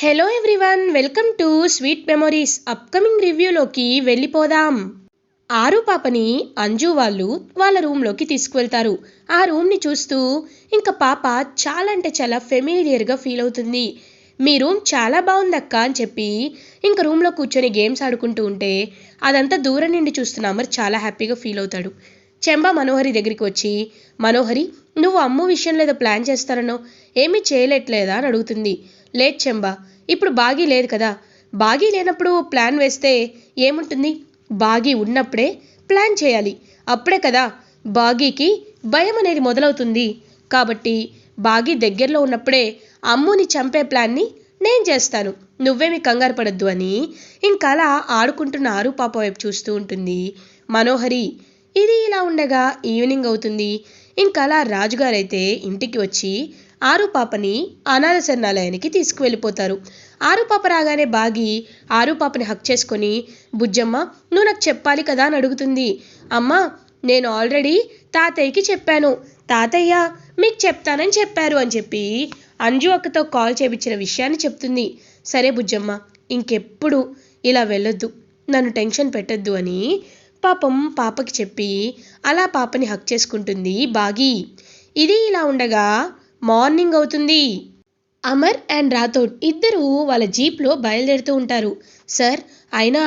Hello everyone welcome to sweet memories upcoming రివ్యూలోకి వెళ్ళిపోదాం. ఆరు పాపని అంజు వాళ్ళు వాళ్ళ రూమ్లోకి తీసుకువెళ్తారు. ఆ రూమ్ని చూస్తూ ఇంకా పాప చాలా అంటే చాలా ఫెమిలియర్గా ఫీల్ అవుతుంది. మీ రూమ్ చాలా బాగుందక్క అని చెప్పి ఇంకా రూమ్లో కూర్చొని గేమ్స్ ఆడుకుంటూ ఉంటే అదంతా దూరం నుండి చూస్తున్న అమర్ చాలా హ్యాపీగా ఫీల్ అవుతాడు. చెంబ మనోహరి దగ్గరికి వచ్చి మనోహరి నువ్వు అమ్ము విషయంలో ఏదో ప్లాన్ చేస్తారనో ఏమీ చేయలేట్లేదా? అని అడుగుతుంది. లేదు చెంబా ఇప్పుడు బాగీ లేదు కదా. బాగీ లేనప్పుడు ప్లాన్ వేస్తే ఏముంటుంది? బాగీ ఉన్నప్పుడే ప్లాన్ చేయాలి. అప్పుడే కదా బాగీకి భయం అనేది మొదలవుతుంది. కాబట్టి బాగీ దగ్గరలో ఉన్నప్పుడే అమ్ముని చంపే ప్లాన్ని నేను చేస్తాను. నువ్వేమి కంగారు పడద్దు అని ఇంకా అలా ఆడుకుంటున్న ఆరు పాప వైపు చూస్తూ ఉంటుంది మనోహరి. ఇది ఇలా ఉండగా ఈవినింగ్ అవుతుంది. ఇంకా అలా రాజుగారైతే ఇంటికి వచ్చి ఆరు పాపని అనాథ శరణాలయానికి తీసుకువెళ్ళిపోతారు. ఆరు పాప రాగానే బాగి ఆరు పాపని హక్ చేసుకొని బుజ్జమ్మ నువ్వు నాకు చెప్పాలి కదా అని అడుగుతుంది. అమ్మా నేను ఆల్రెడీ తాతయ్యకి చెప్పాను. తాతయ్య మీకు చెప్తానని చెప్పారు అని చెప్పి అంజు అక్కతో కాల్ చేపించిన విషయాన్ని చెప్తుంది. సరే బుజ్జమ్మ ఇంకెప్పుడు ఇలా వెళ్ళొద్దు. నన్ను టెన్షన్ పెట్టొద్దు అని పాపం పాపకి చెప్పి అలా పాపని హక్ చేసుకుంటుంది బాగి. ఇది ఇలా ఉండగా మార్నింగ్ అవుతుంది. అమర్ అండ్ రాథోడ్ ఇద్దరు వాళ్ళ జీప్లో బయలుదేరుతూ ఉంటారు. సార్ అయినా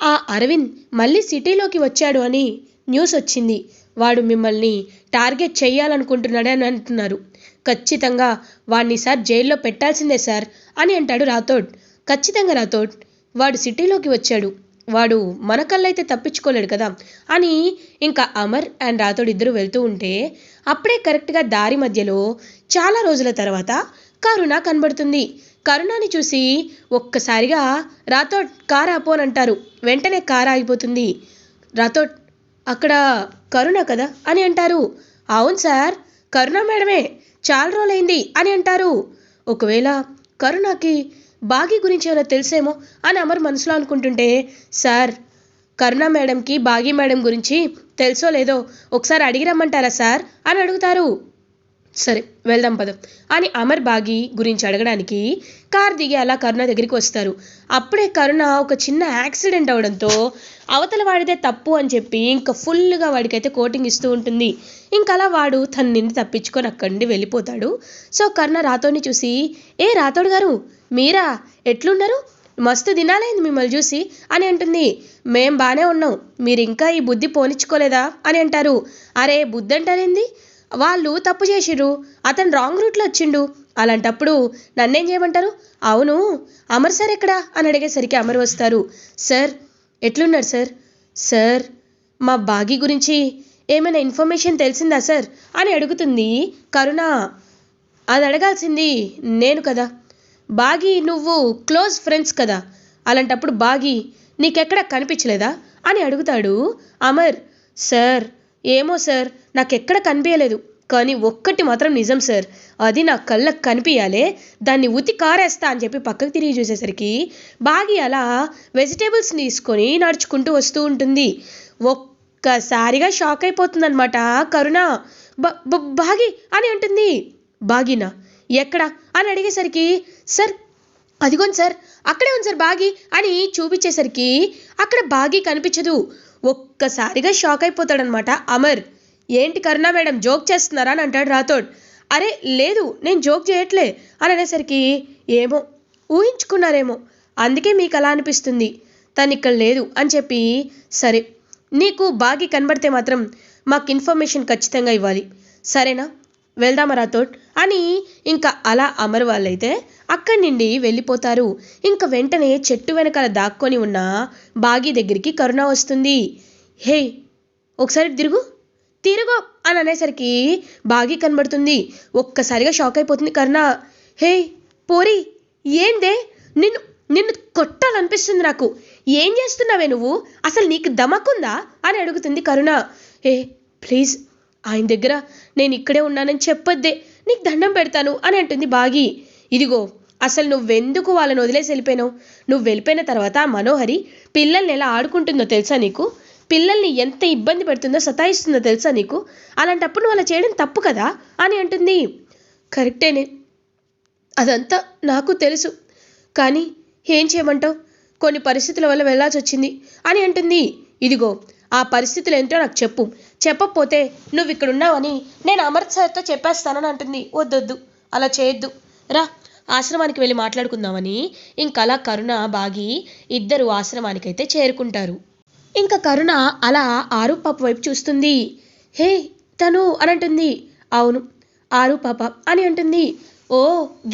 ఆ అరవింద్ మళ్ళీ సిటీలోకి వచ్చాడు అని న్యూస్ వచ్చింది. వాడు మిమ్మల్ని టార్గెట్ చేయాలనుకుంటున్నాడని అంటున్నారు. ఖచ్చితంగా వాడిని సార్ జైల్లో పెట్టాల్సిందే సార్ అని అంటాడు రాథోడ్. ఖచ్చితంగా రాథోడ్ వాడు సిటీలోకి వచ్చాడు. వాడు మన కళ్ళైతే తప్పించుకోలేడు కదా? అని ఇంకా అమర్ అండ్ రాథోడ్ ఇద్దరు వెళ్తూ ఉంటే అప్పుడే కరెక్ట్గా దారి మధ్యలో చాలా రోజుల తర్వాత కరుణ కనబడుతుంది. కరుణాని చూసి ఒక్కసారిగా రాథోడ్ కార్ ఆపోనంటారు వెంటనే కార్ ఆగిపోతుంది. రాథోడ్ అక్కడ కరుణ కదా? అని అంటారు. అవును సార్ కరుణ మేడమే. చాలా రోజులైంది అని అంటారు. ఒకవేళ కరుణకి బాగి గురించి ఏమైనా తెలుసేమో అని అమర్ మనసులో అనుకుంటుంటే సార్ కరుణ మేడంకి బాగి మేడం గురించి తెలుసో లేదో ఒకసారి అడిగి రమ్మంటారా సార్? అని అడుగుతారు. సరే వెళ్దాం పదం అని అమర్ బాగి గురించి అడగడానికి కార్ దిగి అలా కరుణ దగ్గరికి వస్తారు. అప్పుడే కరుణ ఒక చిన్న యాక్సిడెంట్ అవడంతో అవతల వాడితే తప్పు అని చెప్పి ఇంకా ఫుల్గా వాడికైతే కోటింగ్ ఇస్తూ ఉంటుంది. ఇంకా అలా వాడు తన నిండి తప్పించుకొని అక్కడి నుండి వెళ్ళిపోతాడు. సో కరుణ రాతోని చూసి ఏ రాతోడు గారు మీరా? ఎట్లున్నారు? మస్తు దినాలైంది మిమ్మల్ని చూసి అని అంటుంది. మేం బాగానే ఉన్నాం. మీరు ఇంకా ఈ బుద్ధి పోనిచ్చుకోలేదా? అని అంటారు. అరే బుద్ధి అంటారేంది వాళ్ళు తప్పు చేసిర్రు. అతను రాంగ్ రూట్లో వచ్చిండు. అలాంటప్పుడు నన్నేం చేయమంటారు? అవును. అమర్ సార్ ఎక్కడా? అని అడిగేసరికి అమర్ వస్తారు. సార్ ఎట్లున్నారు సార్? సార్ మా బాగి గురించి ఏమైనా ఇన్ఫర్మేషన్ తెలిసిందా సార్? అని అడుగుతుంది కరుణ. అది అడగాల్సింది నేను కదా. బాగి నువ్వు క్లోజ్ ఫ్రెండ్స్ కదా? అలాంటప్పుడు బాగి నీకెక్కడ కనిపించలేదా? అని అడుగుతాడు అమర్. సార్ ఏమో సార్ నాకెక్కడ కనిపించలేదు. కానీ ఒక్కటి మాత్రం నిజం సార్ అది నా కళ్ళకు కనిపించాలే దాన్ని ఉతి కారేస్తా అని చెప్పి పక్కకు తిరిగి చూసేసరికి బాగి అలా వెజిటేబుల్స్ తీసుకొని నడుచుకుంటూ వస్తూ ఉంటుంది. ఒక్కసారిగా షాక్ అయిపోతుందన్నమాట కరుణ. బాగి అని అంటుంది. బాగినా? ఎక్కడ? అని అడిగేసరికి సార్ అదిగోండి సార్ అక్కడే ఉంది సార్ బాగి అని చూపించేసరికి అక్కడ బాగి కనిపించదు. ఒక్కసారిగా షాక్ అయిపోతాడనమాట అమర్. ఏంటి కరుణ మేడం జోక్ చేస్తున్నారా? అని అంటాడు రాథోడ్. అరే లేదు నేను జోక్ చేయట్లే అని అనేసరికి ఏమో ఊహించుకున్నారేమో అందుకే మీకు అలా అనిపిస్తుంది. తను ఇక్కడ లేదు అని చెప్పి సరే నీకు బాగి కనబడితే మాత్రం మాకు ఇన్ఫర్మేషన్ ఖచ్చితంగా ఇవ్వాలి. సరేనా? వెళ్దామా రాథోడ్? అని ఇంకా అలా అమర్ వాళ్ళైతే అక్కడి నుండి వెళ్ళిపోతారు. ఇంకా వెంటనే చెట్టు వెనకాల దాక్కొని ఉన్న బాగి దగ్గరికి కరుణ వస్తుంది. హే ఒకసారి తిరుగు. తిరుగు అని అనేసరికి బాగి కనబడుతుంది. ఒక్కసారిగా షాక్ అయిపోతుంది కరుణ. హే పోరి ఏందే? నిన్ను నిన్ను కొట్టాలనిపిస్తుంది నాకు. ఏం చేస్తున్నావే నువ్వు? అసలు నీకు దమకుందా? అని అడుగుతుంది కరుణ. ఏ ప్లీజ్ ఆయన దగ్గర నేను ఇక్కడే ఉన్నానని చెప్పొద్దే. నీకు దండం పెడతాను అని అంటుంది బాగి. ఇదిగో అసలు నువ్వెందుకు వాళ్ళని వదిలేసి వెళ్ళిపోయినావు? నువ్వు వెళ్ళిపోయిన తర్వాత మనోహరి పిల్లల్ని ఎలా ఆడుకుంటుందో తెలుసా నీకు? పిల్లల్ని ఎంత ఇబ్బంది పెడుతుందో సతాయిస్తుందో తెలుసా నీకు? అలాంటప్పుడు నువ్వు అలా చేయడం తప్పు కదా? అని అంటుంది. కరెక్టేనే. అదంతా నాకు తెలుసు. కానీ ఏం చేయమంటావు? కొన్ని పరిస్థితుల వల్ల వెళ్ళాల్సి వచ్చింది అని అంటుంది. ఇదిగో ఆ పరిస్థితులు ఏంటో నాకు చెప్పు. చెప్పకపోతే నువ్వు ఇక్కడ ఉన్నావని నేను అమృత్ సార్తో చెప్పేస్తానని అంటుంది. వద్దొద్దు. అలా చేయొద్దు. రా ఆశ్రమానికి వెళ్ళి మాట్లాడుకుందామని ఇంకలా కరుణ బాగి ఇద్దరు ఆశ్రమానికైతే చేరుకుంటారు. ఇంకా కరుణ అలా ఆరు పాప వైపు చూస్తుంది. హే తను అని అంటుంది. అవును ఆరు పాప అని అంటుంది. ఓ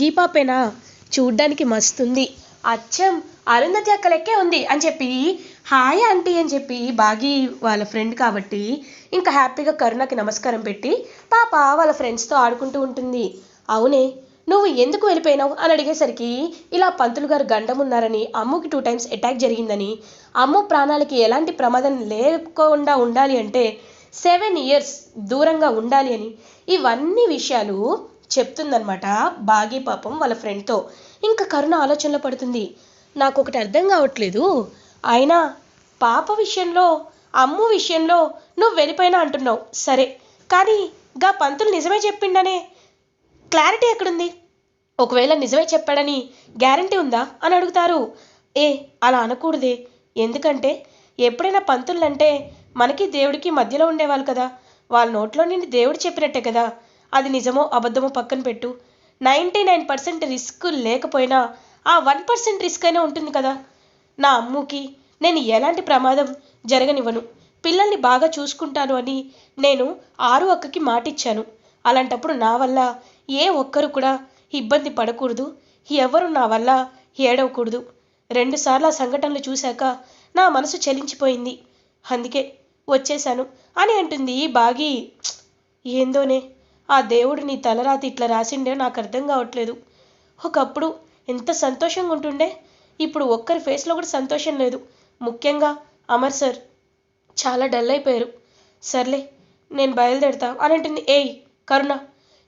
గీ పాపేనా చూడ్డానికి మస్తుంది. అచ్చం అరుంధతి అక్కలెక్కే ఉంది అని చెప్పి హాయ్ ఆంటీ అని చెప్పి బాగి వాళ్ళ ఫ్రెండ్ కాబట్టి ఇంకా హ్యాపీగా కరుణకి నమస్కారం పెట్టి పాప వాళ్ళ ఫ్రెండ్స్తో ఆడుకుంటూ ఉంటుంది. అవునే నువ్వు ఎందుకు వెళ్ళిపోయినావు అని అడిగేసరికి ఇలా పంతులు గారు గండం ఉన్నారని అమ్ముకి టూ టైమ్స్ అటాక్ జరిగిందని అమ్ము ప్రాణాలకి ఎలాంటి ప్రమాదం లేకుండా ఉండాలి అంటే సెవెన్ ఇయర్స్ దూరంగా ఉండాలి అని ఇవన్నీ విషయాలు చెప్తుందనమాట బాగి పాపం వాళ్ళ ఫ్రెండ్తో ఇంకా కరుణ ఆలోచనలో పడుతుంది. నాకు ఒకటి అర్థం కావట్లేదు. అయినా పాప విషయంలో అమ్ము విషయంలో నువ్వు వెళ్ళిపోయినా అంటున్నావు. సరే కానీ గా పంతులు నిజమే చెప్పిండనే క్లారిటీ ఎక్కడుంది? ఒకవేళ నిజమే చెప్పాడని గ్యారంటీ ఉందా? అని అడుగుతారు. ఏ అలా అనకూడదే. ఎందుకంటే ఎప్పుడైనా పంతులంటే మనకి దేవుడికి మధ్యలో ఉండేవాళ్ళు కదా. వాళ్ళ నోట్లో నిండి దేవుడు చెప్పినట్టే కదా. అది నిజమో అబద్ధమో పక్కన పెట్టు. నైంటీ నైన్ పర్సెంట్ రిస్క్ లేకపోయినా ఆ వన్ పర్సెంట్ రిస్క్ అయినా ఉంటుంది కదా. నా అమ్ముకి నేను ఎలాంటి ప్రమాదం జరగనివ్వను. పిల్లల్ని బాగా చూసుకుంటాను అని నేను ఆరు అక్కకి మాటిచ్చాను. అలాంటప్పుడు నా వల్ల ఏ ఒక్కరు కూడా ఇబ్బంది పడకూడదు. ఎవరు నా వల్ల ఏడవకూడదు. రెండుసార్లు ఆ సంఘటనలు చూశాక నా మనసు చలించిపోయింది. అందుకే వచ్చేశాను. అని అంటుంది బాగి. ఏందోనే ఆ దేవుడు నీ తలరాతి ఇట్లా రాసిండే నాకు అర్థం కావట్లేదు. ఒకప్పుడు ఎంత సంతోషంగా ఉంటుండే ఇప్పుడు ఒక్కరి ఫేస్లో కూడా సంతోషం లేదు. ముఖ్యంగా అమర్ సార్. చాలా డల్ అయిపోయారు. సర్లే నేను బయలుదేరుతా అని అంటుంది. ఏయ్ కరుణ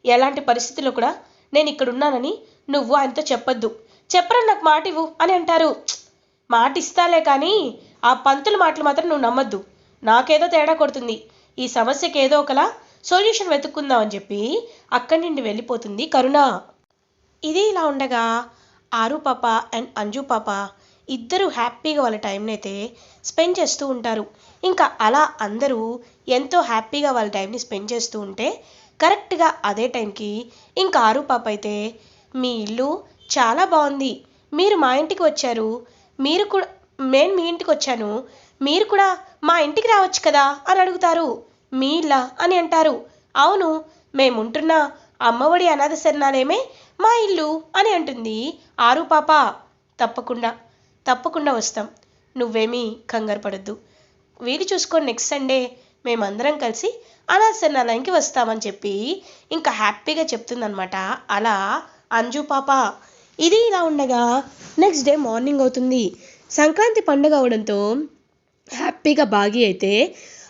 ఎలాంటి పరిస్థితుల్లో కూడా నేను ఇక్కడ ఉన్నానని నువ్వు ఆయనతో చెప్పొద్దు. చెప్పరా నాకు మాట ఇవ్వు అని అంటారు. మాట ఇస్తాలే కానీ ఆ పంతుల మాటలు మాత్రం నువ్వు నమ్మద్దు. నాకేదో తేడా కొడుతుంది. ఈ సమస్యకి ఏదో ఒకలా సొల్యూషన్ వెతుక్కుందాం అని చెప్పి అక్కడి నుండి వెళ్ళిపోతుంది కరుణ. ఇది ఇలా ఉండగా ఆరు పాప అండ్ అంజు పాప ఇద్దరు హ్యాపీగా వాళ్ళ టైంని అయితే స్పెండ్ చేస్తూ ఉంటారు. ఇంకా అలా అందరూ ఎంతో హ్యాపీగా వాళ్ళ టైంని స్పెండ్ చేస్తూ ఉంటే కరెక్ట్గా అదే టైంకి ఇంకా ఆరు పాప అయితే మీ ఇల్లు చాలా బాగుంది. మీరు మా ఇంటికి వచ్చారు. మీరు కూడా నేను మీ ఇంటికి వచ్చాను. మీరు కూడా మా ఇంటికి రావచ్చు కదా? అని అడుగుతారు. మీ ఇల్లా? అని అంటారు. అవును మేముంటున్న అమ్మఒడి అనాథ శరణాలయమే మా ఇల్లు అని అంటుంది. ఆరు పాప తప్పకుండా తప్పకుండా వస్తాం. నువ్వేమీ కంగారు పడద్దు. వీలు చూసుకొని నెక్స్ట్ సండే మేమందరం కలిసి అనాథ వస్తామని చెప్పి ఇంకా హ్యాపీగా చెప్తుందనమాట అలా అంజు పాప ఇది ఇలా ఉండగా నెక్స్ట్ డే మార్నింగ్ అవుతుంది. సంక్రాంతి పండుగ అవడంతో హ్యాపీగా బాగి అయితే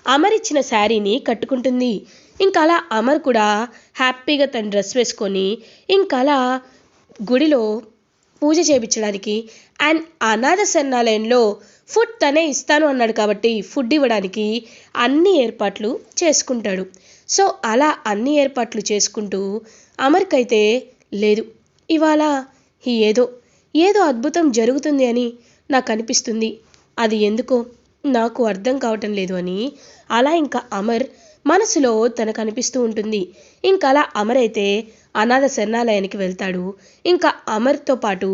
అమర్ ఇచ్చిన శారీని కట్టుకుంటుంది. ఇంకా అలా అమర్ కూడా హ్యాపీగా తన డ్రెస్ వేసుకొని ఇంకా అలా గుడిలో పూజ చేయించడానికి అండ్ అనాథ శరణాలయంలో ఫుడ్ తనే ఇస్తాను అన్నాడు కాబట్టి ఫుడ్ ఇవ్వడానికి అన్ని ఏర్పాట్లు చేసుకుంటాడు. సో అలా అన్ని ఏర్పాట్లు చేసుకుంటూ అమర్కైతే లేదు. ఇవాళ ఏదో ఏదో అద్భుతం జరుగుతుంది అని నాకు అనిపిస్తుంది. అది ఎందుకో? నాకు అర్థం కావటం లేదు అని. అలా ఇంకా అమర్ మనసులో తనకు అనిపిస్తూ ఉంటుంది. ఇంకా అలా అమర్ అయితే అనాథ శరణాలయానికి వెళ్తాడు. ఇంకా అమర్తో పాటు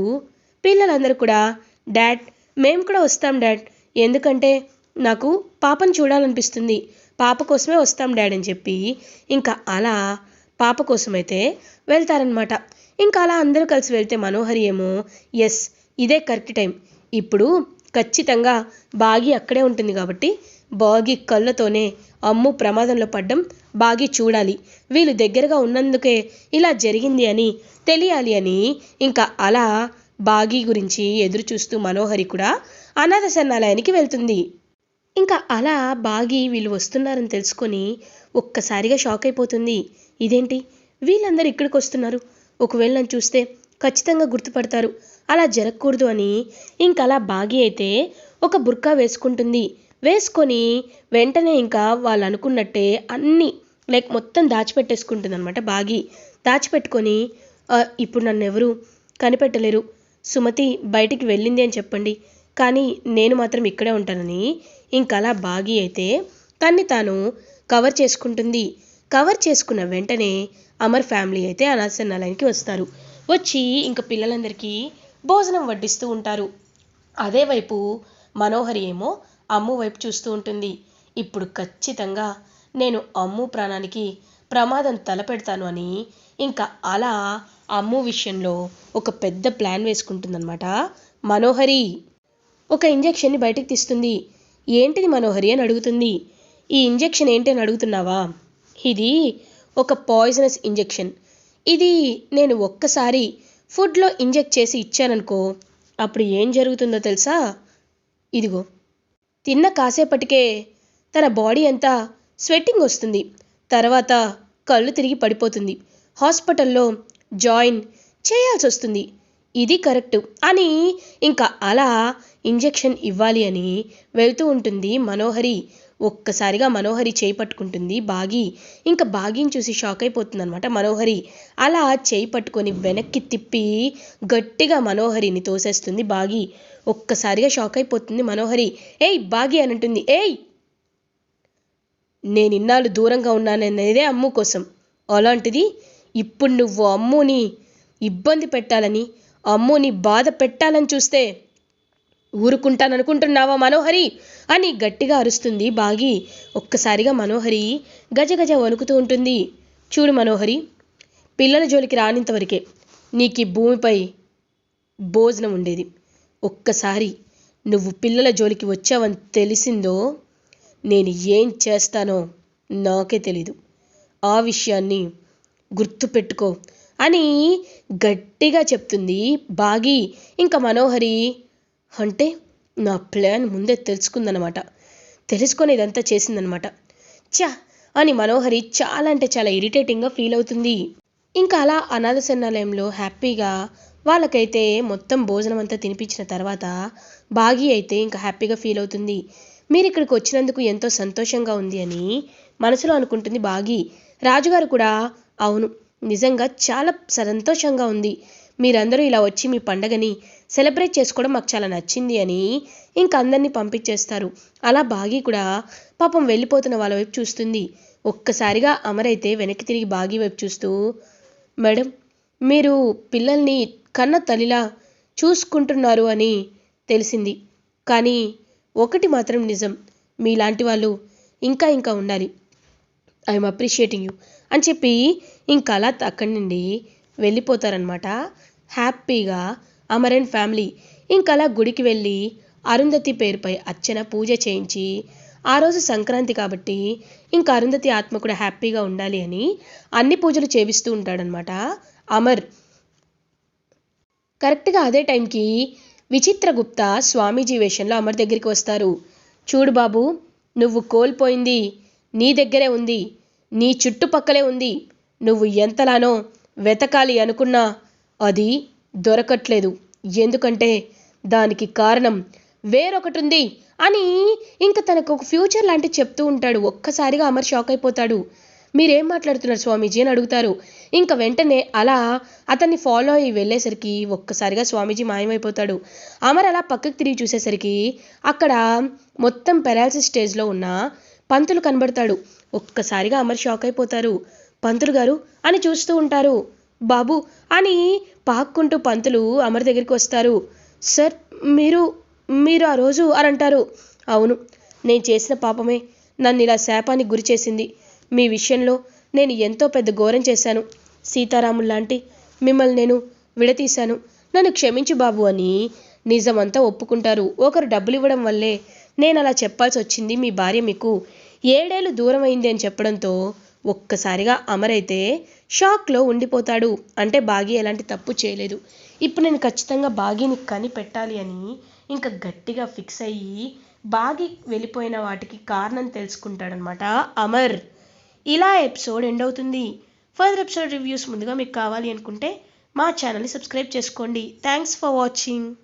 పిల్లలందరూ కూడా డాడ్ మేము కూడా వస్తాం డాడ్. ఎందుకంటే నాకు పాపను చూడాలనిపిస్తుంది. పాప కోసమే వస్తాం డాడ్ అని చెప్పి ఇంకా అలా పాప కోసమైతే వెళ్తారనమాట ఇంకా అలా అందరూ కలిసి వెళ్తే మనోహరి ఏమో ఎస్ ఇదే కరెక్ట్ టైం. ఇప్పుడు ఖచ్చితంగా బాగి అక్కడే ఉంటుంది కాబట్టి బాగి కళ్ళతోనే అమ్ము ప్రమాదంలో పడ్డం బాగి చూడాలి. వీళ్ళు దగ్గరగా ఉన్నందుకే ఇలా జరిగింది అని తెలియాలి అని ఇంకా అలా బాగి గురించి ఎదురు చూస్తూ మనోహరి కూడా అనాథ శరణాలయానికి వెళ్తుంది. ఇంకా అలా బాగి వీళ్ళు వస్తున్నారని తెలుసుకొని ఒక్కసారిగా షాక్ అయిపోతుంది. ఇదేంటి? వీళ్ళందరూ ఇక్కడికి వస్తున్నారు. ఒకవేళ నన్ను చూస్తే ఖచ్చితంగా గుర్తుపడతారు. అలా జరగకూడదు అని ఇంకా అలా బాగి అయితే ఒక బుర్కా వేసుకుంటుంది. వేసుకొని వెంటనే ఇంకా వాళ్ళు అనుకున్నట్టే అన్నీ లైక్ మొత్తం దాచిపెట్టేసుకుంటుంది అనమాట బాగి. దాచిపెట్టుకొని ఇప్పుడు నన్ను ఎవరు కనిపెట్టలేరు. సుమతి బయటికి వెళ్ళింది అని చెప్పండి. కానీ నేను మాత్రం ఇక్కడే ఉంటానని ఇంకలా బాగి అయితే తన్ని తాను కవర్ చేసుకుంటుంది. కవర్ చేసుకున్న వెంటనే అమర్ ఫ్యామిలీ అయితే అనాశనాలయానికి వస్తారు. వచ్చి ఇంక పిల్లలందరికీ భోజనం వడ్డిస్తూ ఉంటారు. అదేవైపు మనోహరి ఏమో అమ్ము వైపు చూస్తూ ఉంటుంది. ఇప్పుడు ఖచ్చితంగా నేను అమ్ము ప్రాణానికి ప్రమాదం తలపెడతాను అని ఇంకా అలా అమ్ము విషయంలో ఒక పెద్ద ప్లాన్ వేసుకుంటుందన్నమాట మనోహరి. ఒక ఇంజెక్షన్ని బయటకు తీస్తుంది. ఏంటిది మనోహరి అని అడుగుతుంది. ఈ ఇంజెక్షన్ ఏంటి అని అడుగుతున్నావా? ఇది ఒక పాయిజనస్ ఇంజెక్షన్. ఇది నేను ఒక్కసారి ఫుడ్లో ఇంజెక్ట్ చేసి ఇచ్చాననుకో అప్పుడు ఏం జరుగుతుందో తెలుసా? ఇదిగో తిన్న కాసేపటికే తన బాడీ అంతా స్వెట్టింగ్ వస్తుంది. తర్వాత కళ్ళు తిరిగి పడిపోతుంది. హాస్పిటల్లో జాయిన్ చేయాల్సి వస్తుంది ఇది కరెక్ట్. అని ఇంకా అలా ఇంజెక్షన్ ఇవ్వాలి అని వెళ్తూ ఉంటుంది మనోహరి. ఒక్కసారిగా మనోహరి చేయి పట్టుకుంటుంది బాగి. ఇంకా బాగిని చూసి షాక్ అయిపోతుంది అనమాట మనోహరి. అలా చేయి పట్టుకొని వెనక్కి తిప్పి గట్టిగా మనోహరిని తోసేస్తుంది బాగి. ఒక్కసారిగా షాక్ అయిపోతుంది మనోహరి. ఏయ్ బాగి అని అంటుంది ఏయ్! నేను ఇన్నాళ్ళు దూరంగా ఉన్నాననేదే అమ్ము కోసం. అలాంటిది ఇప్పుడు నువ్వు అమ్ముని ఇబ్బంది పెట్టాలని అమ్ముని బాధ పెట్టాలని చూస్తే ఊరుకుంటాననుకుంటున్నావా మనోహరి? అని గట్టిగా అరుస్తుంది బాగి. ఒక్కసారిగా మనోహరి గజగజ వణుకుతూ ఉంటుంది. చూడు మనోహరి పిల్లల జోలికి రానింతవరకే నీకు ఈ భూమిపై భోజనం ఉండేది. ఒక్కసారి నువ్వు పిల్లల జోలికి వచ్చావని తెలిసిందో నేను ఏం చేస్తానో నాకే తెలీదు. ఆ విషయాన్ని గుర్తుపెట్టుకో అని గట్టిగా చెప్తుంది బాగి. ఇంకా మనోహరి అంటే నా ప్లాన్ ముందే తెలుసుకుందనమాట తెలుసుకొని ఇదంతా చేసిందనమాట చా అని మనోహరి చాలా అంటే చాలా ఇరిటేటింగ్గా ఫీల్ అవుతుంది. ఇంకా అలా అనాథ శరణాలయంలో హ్యాపీగా వాళ్ళకైతే మొత్తం భోజనం అంతా తినిపించిన తర్వాత బాగి అయితే ఇంకా హ్యాపీగా ఫీల్ అవుతుంది. మీరు ఇక్కడికి వచ్చినందుకు ఎంతో సంతోషంగా ఉంది అని మనసులో అనుకుంటుంది బాగి. రాజుగారు కూడా అవును నిజంగా చాలా సంతోషంగా ఉంది. మీరందరూ ఇలా వచ్చి మీ పండగని సెలబ్రేట్ చేసుకోవడం మాకు చాలా నచ్చింది అని ఇంకా అందరినీ పంపించేస్తారు. అలా బాగి కూడా పాపం వెళ్ళిపోతున్న వాళ్ళ వైపు చూస్తుంది. ఒక్కసారిగా అమరైతే వెనక్కి తిరిగి బాగి వైపు చూస్తూ మేడం మీరు పిల్లల్ని కన్న తల్లిలా చూసుకుంటున్నారు అని తెలిసింది. కానీ ఒకటి మాత్రం నిజం మీలాంటి వాళ్ళు ఇంకా ఇంకా ఉండాలి. ఐఎమ్ అప్రిషియేటింగ్ యూ అని చెప్పి ఇంకా అలా అక్కడి నుండి వెళ్ళిపోతారనమాట హ్యాపీగా అమరన్ ఫ్యామిలీ ఇంకలా అలా గుడికి వెళ్ళి అరుంధతి పేరుపై అర్చన పూజ చేయించి ఆ రోజు సంక్రాంతి కాబట్టి ఇంకా అరుంధతి ఆత్మ కూడా హ్యాపీగా ఉండాలి అని అన్ని పూజలు చేపిస్తూ ఉంటాడనమాట అమర్. కరెక్ట్గా అదే టైంకి విచిత్రగుప్త స్వామీజీ వేషంలో అమర్ దగ్గరికి వస్తారు. చూడు బాబు నువ్వు కోల్పోయింది నీ దగ్గరే ఉంది నీ చుట్టుపక్కలే ఉంది నువ్వు ఎంతలానో వెతకాలి అనుకున్నా అది దొరకట్లేదు. ఎందుకంటే దానికి కారణం వేరొకటి ఉంది అని ఇంకా తనకు ఒక ఫ్యూచర్ లాంటి చెప్తూ ఉంటాడు. ఒక్కసారిగా అమర్ షాక్ అయిపోతాడు. మీరేం మాట్లాడుతున్నారు స్వామీజీ అని అడుగుతారు. ఇంకా వెంటనే అలా అతన్ని ఫాలో అయ్యి వెళ్ళేసరికి ఒక్కసారిగా స్వామీజీ మాయమైపోతాడు. అమర్ అలా పక్కకు తిరిగి చూసేసరికి అక్కడ మొత్తం పెరాలసిస్ స్టేజ్లో ఉన్న పంతులు కనబడతాడు. ఒక్కసారిగా అమర్ షాక్ అయిపోతారు. పంతులు గారు అని చూస్తూ ఉంటారు. బాబు అని పాక్కుంటూ పంతులు అమర్ దగ్గరికి వస్తారు. సార్ మీరు మీరు ఆ రోజు అని అంటారు. అవును నేను చేసిన పాపమే నన్ను ఇలా శాపానికి గురి చేసింది. మీ విషయంలో నేను ఎంతో పెద్ద ఘోరం చేశాను. సీతారాములు లాంటి మిమ్మల్ని నేను విడతీశాను. నన్ను క్షమించు బాబు అని నిజమంతా ఒప్పుకుంటారు. ఒకరు డబ్బులు ఇవ్వడం వల్లే నేను అలా చెప్పాల్సి వచ్చింది మీ భార్య మీకు. ఏడేళ్ళు దూరం అయింది అని చెప్పడంతో ఒక్కసారిగా అమరైతే షాక్లో ఉండిపోతాడు. అంటే బాగి ఎలాంటి తప్పు చేయలేదు. ఇప్పుడు నేను ఖచ్చితంగా బాగీని కనిపెట్టాలి అని ఇంకా గట్టిగా ఫిక్స్ అయ్యి బాగి వెళ్ళిపోయిన వాటికి కారణం తెలుసుకుంటాడనమాట అమర్. ఇలా ఎపిసోడ్ ఎండ్ అవుతుంది. ఫర్దర్ ఎపిసోడ్ రివ్యూస్ ముందుగా మీకు కావాలి అనుకుంటే మా ఛానల్ని సబ్స్క్రైబ్ చేసుకోండి. Thanks for watching.